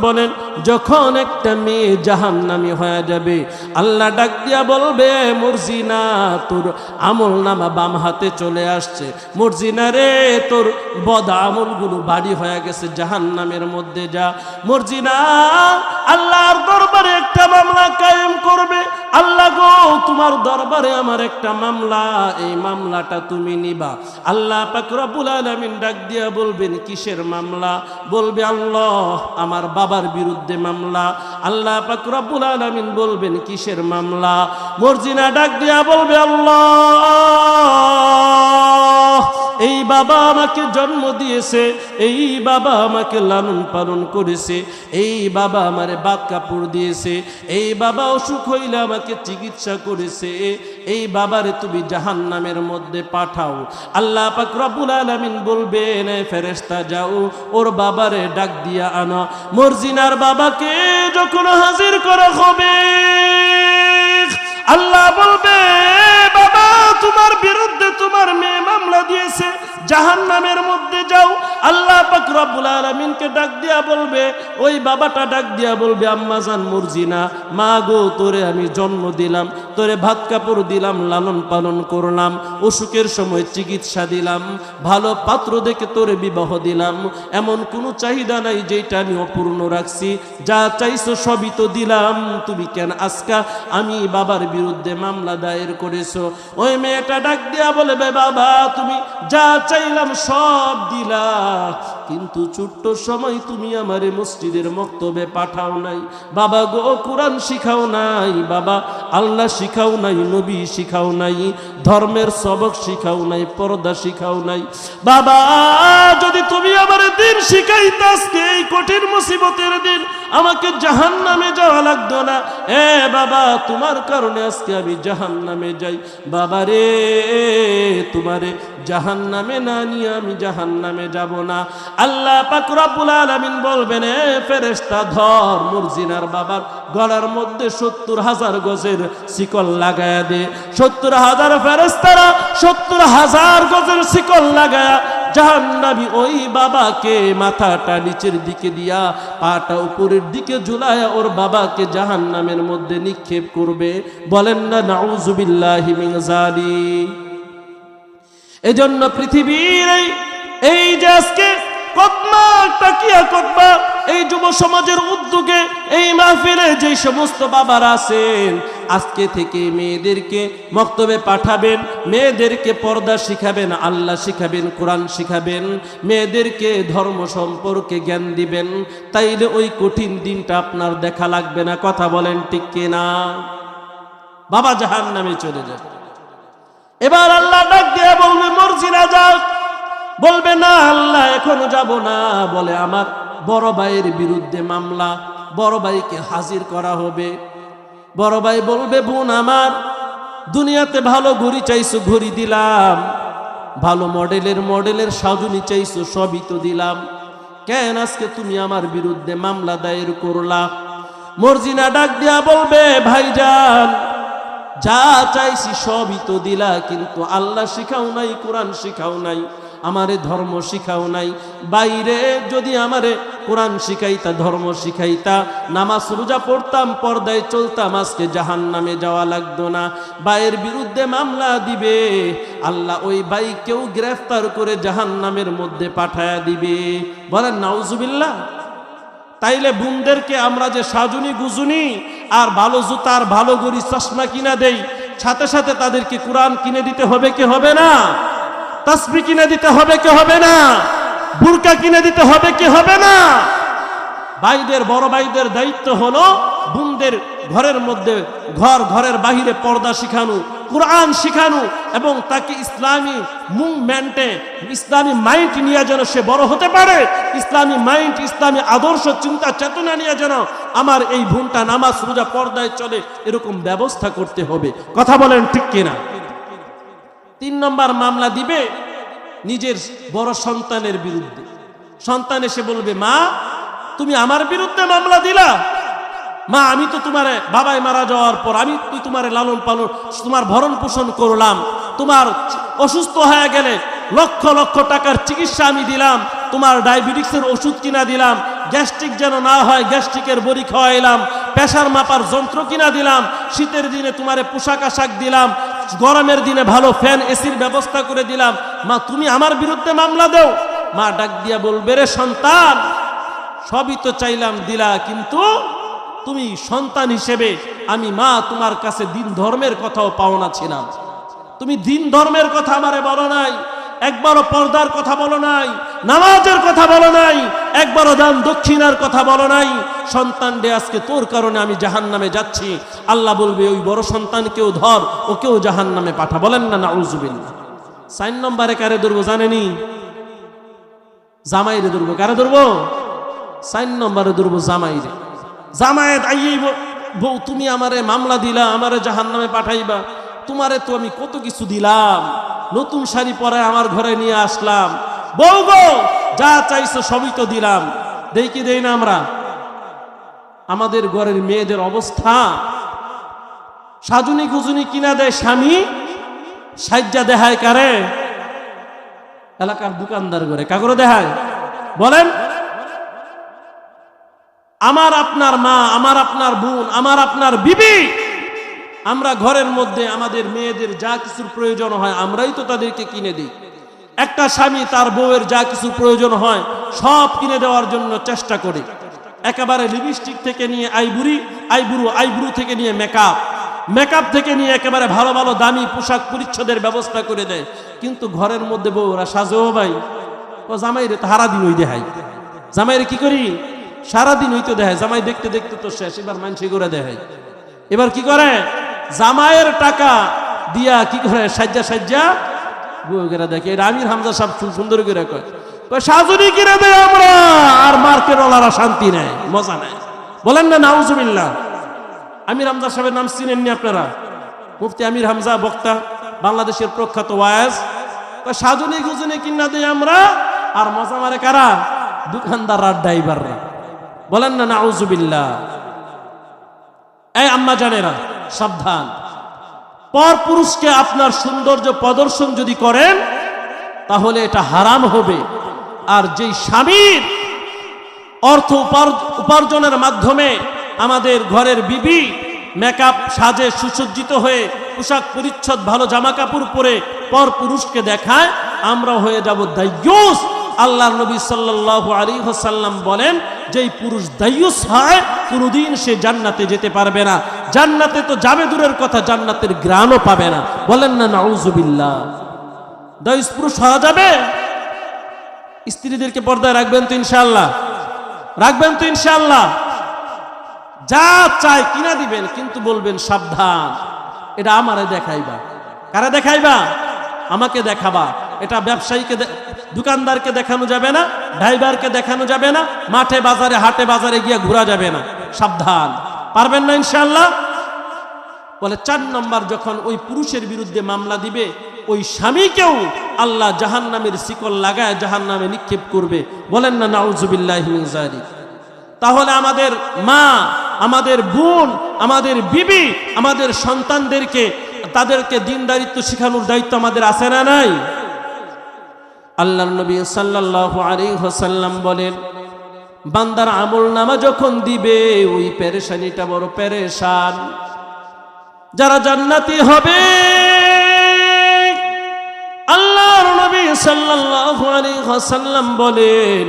বলেন, যখন একটা মেয়ে জাহান্নামী হয়ে যাবে, আল্লাহ ডাক দিয়া বলবে, মর্জিনা, তোর আমল নামা বাম হাতে চলে আসছে। মর্জিনা রে, তোর বদ আমলগুলো বাড়ি হয়ে গেছে, জাহান্নামের মধ্যে যা। মর্জিনা, আল্লাহর দরবারে একটা মামলা কায়েম করবে আল্লাহ গো, তোমার দরবারে আমার একটা মামলা, এই মামলাটা তুমি নিবা। আল্লাহ পাকুল আলমিন ডাক দিয়া বলবেন, কিসের মামলা? বলবে, আল্লাহ, আমার বাবার বিরুদ্ধে মামলা। আল্লাহ পাকুরাবুল আলামিন বলবেন, কিসের মামলা? মর্জিনা ডাক দিয়া বলবে, আল্লাহ। এই বাবা আমাকে জন্ম দিয়েছে, এই বাবা আমাকে লালন পালন করেছে, এই বাবা আমারে বাদ কাপড় দিয়েছে, এই বাবা অসুখ হইলে আমাকে চিকিৎসা করেছে, এই বাবারে তুমি জাহান নামের মধ্যে পাঠাও। আল্লাহ পাক রব্বুল আলামিন বলবেন, "এ ফেরেশতা, যাও, ওর বাবারে ডাক দিয়া আনো। মর্জিনার বাবাকে যখন হাজির করা হবে, আল্লাহ বলবে বাবা, তোমার বিরুদ্ধে তোমার মেয়ে দিয়েছে জাহান নামের মধ্যে যাও। আল্লাহ পাক রব্বুল আলমিনকে ডাক দিয়া বলবে, ওই বাবাটা ডাক দিয়া বলবে, আম্মা জান মুরজিনা, মা গো, তোরে আমি জন্ম দিলাম। তোরে ভাত কাপড় দিলাম, লালন পালন করলাম, অসুখের সময় চিকিৎসা দিলাম, ভালো পাত্র দেখে তোরে বিবাহ দিলাম। এমন কোনো চাহিদা নাই যেটা আমি অপূর্ণ রাখছি। যা চাইছো সবই তো দিলাম। তুমি কেন আজকা আমি বাবার বিরুদ্ধে মামলা দায়ের করেছ? ওই মেয়েটা ডাক দিয়া বলবে বাবা, তুমি যা চাইলাম সব দিলা। কিন্তু ছোট্ট সময় তুমি আমারে মসজিদের মক্তবে পাঠাও নাই। বাবা গো, কোরআন শিখাও নাই। বাবা, আল্লাহ শিখাও নাই, নবী শিখাও নাই, ধর্মের সবক শিখাও নাই, পর্দা শিখাও নাই। বাবা, যদি তুমি আমারে দিন শিখাইতে আজকে এই কঠিন মুসিবতের দিন আমাকে জাহান নামে যাওয়া লাগতো না। এ বাবা, তোমার কারণে আজকে আমি জাহান নামে যাই। বাবা রে, তোমারে জাহান নামে না নিয়ে আমি জাহান নামে যাব না। আল্লাহ পাক রব্বুল আলামিন বলবেন, এ ফেরেশতা, ধর মুরজিনার বাবার গলার মধ্যে সত্তর হাজার গজের শিকল লাগায়া দে। সত্তর হাজার ফেরেশতারা সত্তর হাজার গজের শিকল লাগায়া জাহান্নাবি ওই বাবাকে মাথাটা নিচের দিকে দিয়া, পাটা উপরের দিকে ঝুলায়া ওর বাবাকে জাহান্নামের মধ্যে নিক্ষেপ করবে। বলেন না নাউজুবিল্লাহি জালিক এজন্য পৃথিবীর এই যে আজকে কতমা টাকিয়া কতমা এই যুব সমাজের উদ্যোগে, এই মাহফিলে যে সমস্ত বাবারা আছেন আজকে থেকে মেয়েদেরকে মক্তবে পাঠাবেন, মেয়েদেরকে পর্দা শিখাবেন, আল্লাহ শিখাবেন, কোরআন শিখাবেন, মেয়েদেরকে ধর্ম সম্পর্কে জ্ঞান দিবেন। তাইলে ওই কঠিন দিনটা আপনার দেখা লাগবে না, কথা বলেন ঠিক কিনা বাবা জাহান নামে চলে যাবে এবার আল্লাহ ডাক দিয়ে বলবে, মর্জিনা যাও। বলবে, না আল্লাহ, এখনও যাব না। বলে, আমার বড় ভাইয়ের বিরুদ্ধে মামলা, বড় ভাইকে হাজির করা হবে। বড় ভাই বলবে, বোন আমার, দুনিয়াতে ভালো ঘুরি চাইছো ঘুরি দিলাম। ভালো মডেলের মডেলের সাজুনি চাইছো, সবই তো দিলাম। কেন আজকে তুমি আমার বিরুদ্ধে মামলা দায়ের করলা? মর্জিনা ডাক দিয়া বলবে, ভাইজান, যা চাইছি সবই তো দিলা, কিন্তু আল্লাহ শিখাও নাই, কোরআন শিখাও নাই। আমারে ধর্ম শিখাও নাই। বাইরে যদি আমারে কোরআন শিখাইতা, ধর্ম শিখাইতা, নামাজ রোজা পড়তাম, পর্দায় চলতাম, আজকে জাহান নামে যাওয়া লাগতো না। বাইয়ের বিরুদ্ধে মামলা দিবে। আল্লাহ ওই বাইকেও গ্রেফতার করে জাহান নামের মধ্যে পাঠায়া দিবে। বলেন, নাউজুবিল্লাহ। তাইলে বোনদেরকে আমরা যে সাজুনি গুজুনি, আর ভালো জুতার ভালো গড়ি চশমা কিনা দেই, সাথে সাথে তাদেরকে কোরআন কিনে দিতে হবে কি হবে না? তাসবি কিনে দিতে হবে কি হবে না? বুরকা কিনে দিতে হবে কি হবে না? ভাইদের, বড় ভাইদের দায়িত্ব হলো বোনদের ঘরের মধ্যে, ঘর, ঘরের বাহিরে পর্দা শিখানো, কোরআন শিখানো এবং তাকে ইসলামী মুভমেন্টে, ইসলামী মাইন্ড নিয়ে যেন সে বড় হতে পারে, ইসলামী মাইন্ড, ইসলামী আদর্শ, চিন্তা, চেতনা নিয়ে যেন আমার এই ভুনটা নামাজ, রোজা পর্দায় চলে, এরকম ব্যবস্থা করতে হবে। কথা বলেন ঠিক কিনা? তিন নম্বর মামলা দিবে নিজের বড় সন্তানের বিরুদ্ধে। সন্তান এসে বলবে, মা, তুমি আমার বিরুদ্ধে মামলা দিলা। মা, আমি তো তোমার বাবাই মারা যাওয়ার পর আমি তুই তোমার লালন পালন, তোমার ভরণ পোষণ করলাম। তোমার অসুস্থ হয়ে গেলে লক্ষ লক্ষ টাকার চিকিৎসা আমি দিলাম। তোমার ডায়াবেটিক্সের ওষুধ কিনা দিলাম। গ্যাস্ট্রিক যেন না হয়, গ্যাস্ট্রিকের বড়ি খাওয়াইলাম। প্রেশার মাপার যন্ত্র কিনা দিলাম। শীতের দিনে তোমারে পোশাক আশাক দিলাম। গরমের দিনে ভালো ফ্যান, এসির ব্যবস্থা করে দিলাম। মা, তুমি আমার বিরুদ্ধে মামলা দেও। মা ডাক দিয়া বলবে, রে সন্তান, সবই তো চাইলাম দিলা, কিন্তু তুমি সন্তান হিসেবে আমি মা তোমার কাছে দিন ধর্মের কথাও পাওনা ছিলাম। তুমি দিন ধর্মের কথা আমারে বলো নাই। একবারও পর্দার কথা বলো নাই, নামাজের কথা বলো নাই, একবারও দান দক্ষিণার কথা বলো নাই। সন্তান ডে আজকে তোর কারণে আমি জাহান নামে যাচ্ছি। আল্লাহ বলবে, ওই বড় সন্তানকেও ধর, ওকেও জাহান নামে পাঠা। বলেন না, নাউজুবিল্লাহ। সাইন নম্বরে কারে ধরবো জানেনি? জামাইরে ধরবো। কারে ধরবো? সাইন নম্বরে ধরবো জামাইরে। জামায়াত আইয়ে বউ, তুমি আমারে মামলা দিলা, আমারে জাহান নামে পাঠাইবা। তোমারে তো আমি কত কিছু দিলাম, নতুন শাড়ি পরে আমার ঘরে নিয়ে আসলাম। বউ যা চাইছো সবই তো দিলাম। দেই কি দেই না আমরা? আমাদের ঘরের মেয়েদের অবস্থা। সাজুনি গুজুনি কিনা দেয় স্বামী, সাজ্জা দেহায় কারে? এলাকার দোকানদার করে কাগরে দেখায়? বলেন। আমার আপনার মা, আমার আপনার বোন, আমার আপনার বিবি আমরা ঘরের মধ্যে আমাদের মেয়েদের যা কিছুর প্রয়োজন হয়, আমরাই তো তাদেরকে কিনে দিই। একটা স্বামী তার বউয়ের যা কিছু প্রয়োজন হয়, সব কিনে দেওয়ার জন্য চেষ্টা করে। একেবারে লিপস্টিক থেকে নিয়ে আইবুড়ি, আইবুড়ু আইবুড়ু থেকে নিয়ে মেকআপ মেকআপ থেকে নিয়ে একেবারে ভালো ভালো, দামি পোশাক পরিচ্ছদের ব্যবস্থা করে দেয়। কিন্তু ঘরের মধ্যে বউরা সাজেও ভাই। ও জামাইরে তো হারা দিন ওই দেহাই জামাইরে কি করি? সারাদিন ওই তো দেখায় জামাই দেখতে দেখতে তো শেষ। এবার মানসি করে দেখায় এবার কি করে? জামাইয়ের টাকা দিয়া কি করে সাজ্জা সাজ্জা? দেখে, এটা আমির হামজা সব সুন্দর করে কয়। সাজুনি কিনে দেয় আমরা? আর মার্কেট ওলারা শান্তি নেয় মজা নেয় বলেন না, নাউজুবিল্লাহ। আমির হামজা সাহেবের নাম চিনেননি আপনারা? মুফতি আমির হামজা, বক্তা, বাংলাদেশের প্রখ্যাত ওয়াজ সাজুনি গুজুনি কিনা দেয় আমরা? আর মজা মারে কারা? দোকানদার আর ড্রাইভাররা বলেন না, নাউজুবিল্লাহ। এই আম্মা জানেরা সাবধান। পর পুরুষকে আপনার সৌন্দর্য প্রদর্শন যদি করেন, তাহলে এটা হারাম হবে। আর যেই স্বামীর অর্থ উপার্জনের মাধ্যমে আমাদের ঘরের বিবি মেকআপ সাজে সুসজ্জিত হয়ে পোশাক পরিচ্ছদ ভালো জামা কাপড় পরে পর পুরুষকে দেখায় আমরা হয়ে যাব দায়ুস। আল্লাহর নবী সাল্লাল্লাহু আলী হাসাল্লাম বলেন, যেই পুরুষ দায়ুস হয়, কোনোদিন সে জান্নাতে যেতে পারবে না। জান্নাতে তো যাবে দূরের কথা, জান্নাতের গ্রামও পাবে না। বলেন না, নাউজুবিল্লাহ। দায়ুস পুরুষ হওয়া যাবে? স্ত্রীদেরকে পর্দায় রাখবেন তো ইনশাআল্লাহ। রাখবেন তো ইনশাআল্লাহ। যা চায় কিনা দিবেন, কিন্তু বলবেন সাবধান। এটা আমারে দেখাইবা। কারা দেখাইবা? আমাকে দেখাবা। এটা ব্যবসায়ীকে দোকানদারকে দেখানো যাবে না, ড্রাইভারকে দেখানো যাবে না, মাঠে বাজারে, হাটে বাজারে গিয়ে ঘোরা যাবে না। সাবধান। পারবেন না ইনশাআল্লাহ? বলে, চার নম্বর যখন ওই পুরুষের বিরুদ্ধে মামলা দিবে, ওই স্বামীকেও আল্লাহ জাহান নামের শিকল লাগায় জাহান নামে নিক্ষেপ করবে। বলেন না, নাউজুবিল্লাহ তাহলে আমাদের মা, আমাদের বোন, আমাদের বিবি, আমাদের সন্তানদেরকে, তাদেরকে দিন দায়িত্ব শেখানোর দায়িত্ব আমাদের আছে না নাই? আল্লাহ নবী সাল্লাল্লাহু আলাইহি ওয়াসাল্লাম বলেন, বান্দার আমল নামা যখন দিবে, ওই পেরেশানিটা বড় পেরেশান। যারা জান্নাতি হবে, আল্লাহর নবী সাল্লাল্লাহু আলাইহি ওয়াসাল্লাম বলেন,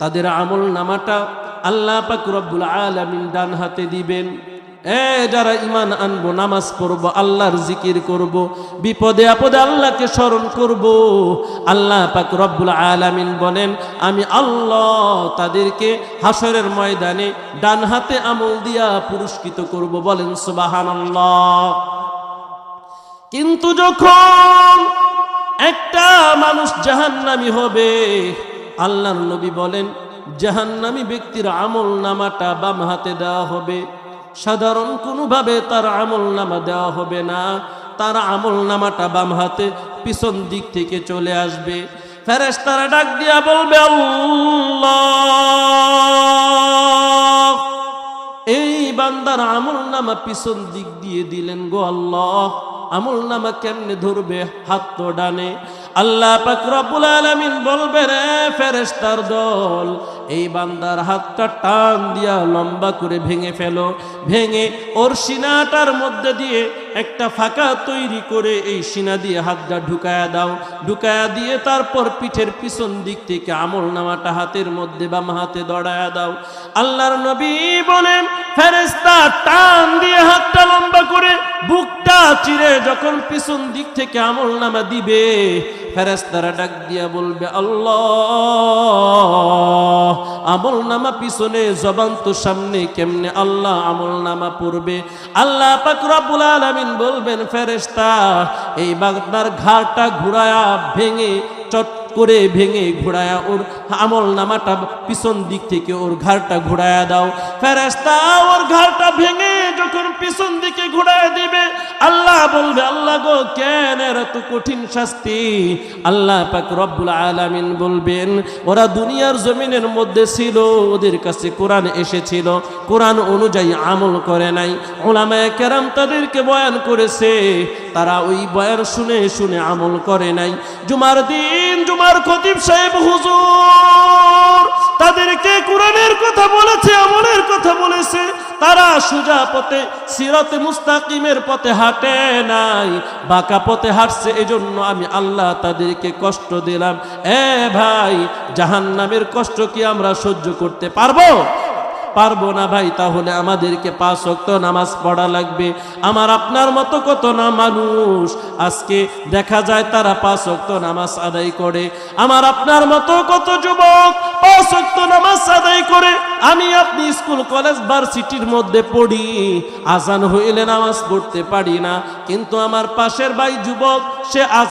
তাদের আমল নামাটা আল্লাহ পাক রব্বুল আলামিন ডান হাতে দিবেন। এ, যারা ইমান আনব, নামাজ পড়ব, আল্লাহর জিকির করব, বিপদে আপদে আল্লাহকে স্মরণ করব, আল্লাহ পাক রব্বুল আলামিন বলেন, আমি আল্লাহ তাদেরকে হাসরের ময়দানে ডান হাতে আমল দিয়া পুরস্কৃত করব, বলেন সুবহানাল্লাহ। কিন্তু যখন একটা মানুষ জাহান্নামি হবে, আল্লাহর নবী বলেন, জাহান্নামি ব্যক্তির আমল নামাটা বাম হাতে দেওয়া হবে। সাধারণ কোনোভাবে তার আমল নামা দেওয়া হবে না। তার আমল নামাটা বাম হাতে পিছন দিক থেকে চলে আসবে। ফেরেশতারা ডাক দিয়া বলবে এই বান্দার আমল নামা পিছন দিক দিয়ে দিলেন গো আল্লাহ। আমল নামা কেমনে ধরবে? হাত তো ডানে। আল্লাহ পাক রব্বুল আলামিন বলবেন এ ফেরেশতার দল, এই বান্দার হাতটা টান দিয়া লম্বা করে ভেঙে ফেলো। ভেঙে ওর সিনাটার মধ্যে দিয়ে একটা ফাঁকা তৈরি করে এই সিনা দিয়ে হাতটা ঢুকায়া দাও। ঢুকায়া দিয়ে তারপর পিঠের পিছন দিক থেকে আমল নামাটা হাতের মধ্যে বাম হাতে দড়ায়া দাও। আল্লাহর নবী বলেন ফেরেস্তা টান দিয়ে হাতটা লম্বা করে বুকটা চিরে যখন পিছন দিক থেকে আমল নামা দিবে ফেরেস্তারা ডাক দিয়া বলবে, আল্লাহ, আমল নামা পিছনে জবান তো সামনে কেমনে আল্লাহ আমল নামা পড়বে? আল্লাহ পাক রব্বুল আলামিন বলবেন ফেরেস্তা এই বাগদার ঘাড়টা ঘুরায়া ভেঙে, চট করে ভেঙে ঘোড়ায়া ওর আমল নামাটা পিছন দিক থেকে ওর ঘাড়টা ঘোড়ায়া দাও। ফেরেস্তা ওর ঘাড়টা ভেঙে যখন পিছন দিকে ঘোড়ায় দিবে, আল্লাহ বলবে, আল্লাহ গো, কেন এর এত কঠিন শাস্তি? আল্লাহ পাক রব্বুল আলামিন বলবেন, ওরা দুনিয়ার জমিনের মধ্যে ছিল, ওদের কাছে কোরআন এসেছিল, কোরআন অনুযায়ী আমল করে নাই। ওলামায়ে কেরাম তাদেরকে বয়ান করেছে, তারা ওই বয়ান শুনে শুনে আমল করে নাই। জুমার দিন, জুমার খতিব সাহেব হুজুর, তাদেরকে কোরআনের কথা বলেছে, আমলের কথা বলেছে। তারা সুজা পথে, সিরতে মুস্তাকিমের পথে হাঁটে নাই। বাঁকা পথে হাঁটছে, এজন্য আমি আল্লাহ তাদেরকে কষ্ট দিলাম। এ ভাই, জাহান্নামের কষ্ট কি আমরা সহ্য করতে পারব? পারব না ভাই, তাহলে আমাদেরকে পাঁচ অক্ত নামাজ পড়া লাগবে। আমার আপনার মতো কত না মানুষ, আজকে দেখা যায় তারা পাঁচ অক্ত নামাজ আদায় করে। আমার আপনার মতো কত যুবক পাঁচ নামাজ আদায় করে। আমি আপনি স্কুল, কলেজ, ভার্সিটির মধ্যে পড়ি। আজান হইলে নামাজ পড়তে পারি না, কিন্তু আমার পাশের ভাই যুবক, সে